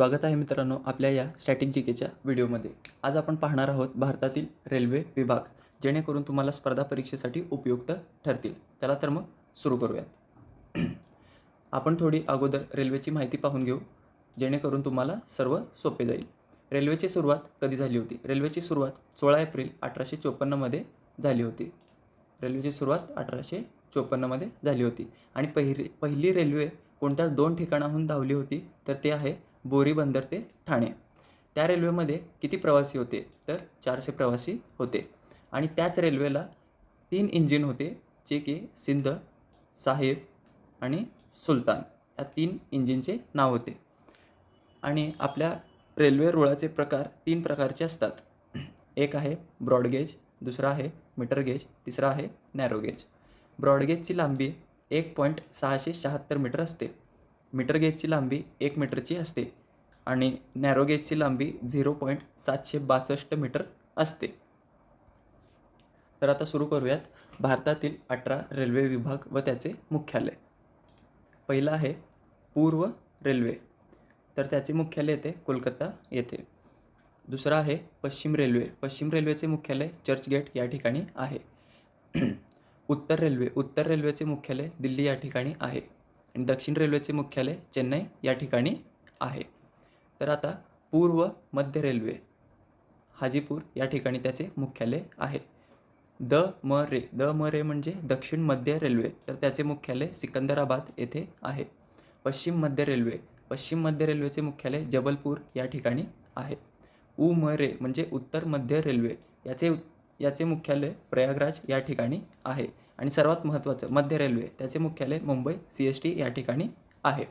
स्वागत आहे मित्रांनो आपल्या या स्टॅटिक जिकेच्या व्हिडिओमध्ये. आज आपण पाहणार आहोत भारतातील रेल्वे विभाग जेणेकरून तुम्हाला स्पर्धा परीक्षेसाठी उपयुक्त ठरतील. चला तर मग सुरू करूयात. आपण थोडी अगोदर रेल्वेची माहिती पाहून घेऊ जेणेकरून तुम्हाला सर्व सोपे जाईल. रेल्वेची सुरुवात कधी झाली होती? रेल्वेची सुरुवात सोळा एप्रिल अठराशे चोपन्नमध्ये झाली होती. रेल्वेची सुरुवात अठराशे चोपन्नमध्ये झाली होती. आणि पहिली पहिली रेल्वे कोणत्या दोन ठिकाणाहून धावली होती तर ते आहे बोरी बंदर ते ठाणे. त्या रेल्वेमध्ये किती प्रवासी होते? तर चारशे प्रवासी होते. आणि त्याच रेल्वेला तीन इंजिन होते जे की सिंध साहेब आणि सुलतान. या तीन इंजिनचे नाव होते. आणि आपल्या रेल्वे रुळाचे प्रकार तीन प्रकारचे असतात. एक आहे ब्रॉडगेज दुसरा आहे मीटर गेज तिसरा आहे नॅरो गेज. ब्रॉडगेजची लांबी एक पॉईंट सहाशे शहात्तर मीटर असते. मीटर गेजची लांबी एक मीटरची असते आणि नॅरो गेजची लांबी झिरो पॉईंट सातशे बासष्ट मीटर असते. तर आता सुरू करूयात भारतातील अठरा रेल्वे विभाग व त्याचे मुख्यालय. पहिलं आहे पूर्व रेल्वे. तर त्याचे मुख्यालय येते कोलकाता येथे. दुसरा आहे पश्चिम रेल्वे. पश्चिम रेल्वेचे मुख्यालय चर्चगेट या ठिकाणी आहे. उत्तर रेल्वे. उत्तर रेल्वेचे मुख्यालय दिल्ली या ठिकाणी आहे. आणि दक्षिण रेल्वेचे मुख्यालय चेन्नई या ठिकाणी आहे. तर आता पूर्व मध्य रेल्वे हाजीपूर या ठिकाणी त्याचे मुख्यालय आहे. द म रे द म रे म्हणजे दक्षिण मध्य रेल्वे तर त्याचे मुख्यालय सिकंदराबाद येथे आहे. पश्चिम मध्य रेल्वे पश्चिम मध्य रेल्वेचे मुख्यालय जबलपूर या ठिकाणी आहे. उ म रे म्हणजे उत्तर मध्य रेल्वे याचे याचे मुख्यालय प्रयागराज या ठिकाणी आहे. आणि सर्वात महत्त्वाचं मध्य रेल्वे त्याचे मुख्यालय मुंबई सी एस टी या ठिकाणी आहे.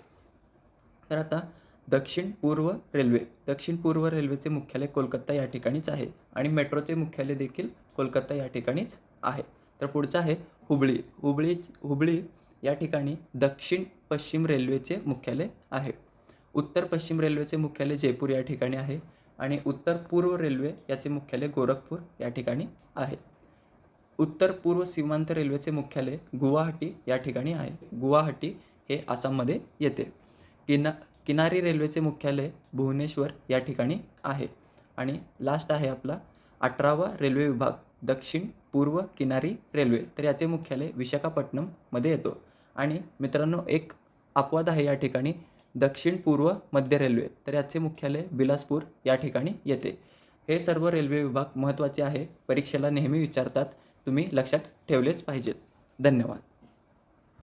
तर आता दक्षिण पूर्व रेल्वे. दक्षिण पूर्व रेल्वेचे मुख्यालय कोलकाता या ठिकाणीच आहे आणि मेट्रोचे मुख्यालय देखील कोलकाता या ठिकाणीच आहे. तर पुढचं आहे हुबळी. हुबळी हुबळी या ठिकाणी दक्षिण पश्चिम रेल्वेचे मुख्यालय आहे. उत्तर पश्चिम रेल्वेचे मुख्यालय जयपूर या ठिकाणी आहे आणि उत्तर पूर्व रेल्वे याचे मुख्यालय गोरखपूर या ठिकाणी आहे. उत्तर पूर्व सीमांत रेल्वेचे मुख्यालय गुवाहाटी या ठिकाणी आहे. गुवाहाटी हे आसाममध्ये येते. किना किनारी रेल्वेचे मुख्यालय भुवनेश्वर या ठिकाणी आहे. आणि लास्ट आहे आपला अठरावा रेल्वे विभाग दक्षिण पूर्व किनारी रेल्वे. तर याचे मुख्यालय विशाखापट्टणममध्ये येतो. आणि मित्रांनो एक अपवाद आहे या ठिकाणी दक्षिण पूर्व मध्य रेल्वे. तर याचे मुख्यालय बिलासपूर या ठिकाणी येते. हे सर्व रेल्वे विभाग महत्त्वाचे आहे. परीक्षेला नेहमी विचारतात. तुम्ही लक्षात ठेवलेच पाहिजेत. धन्यवाद.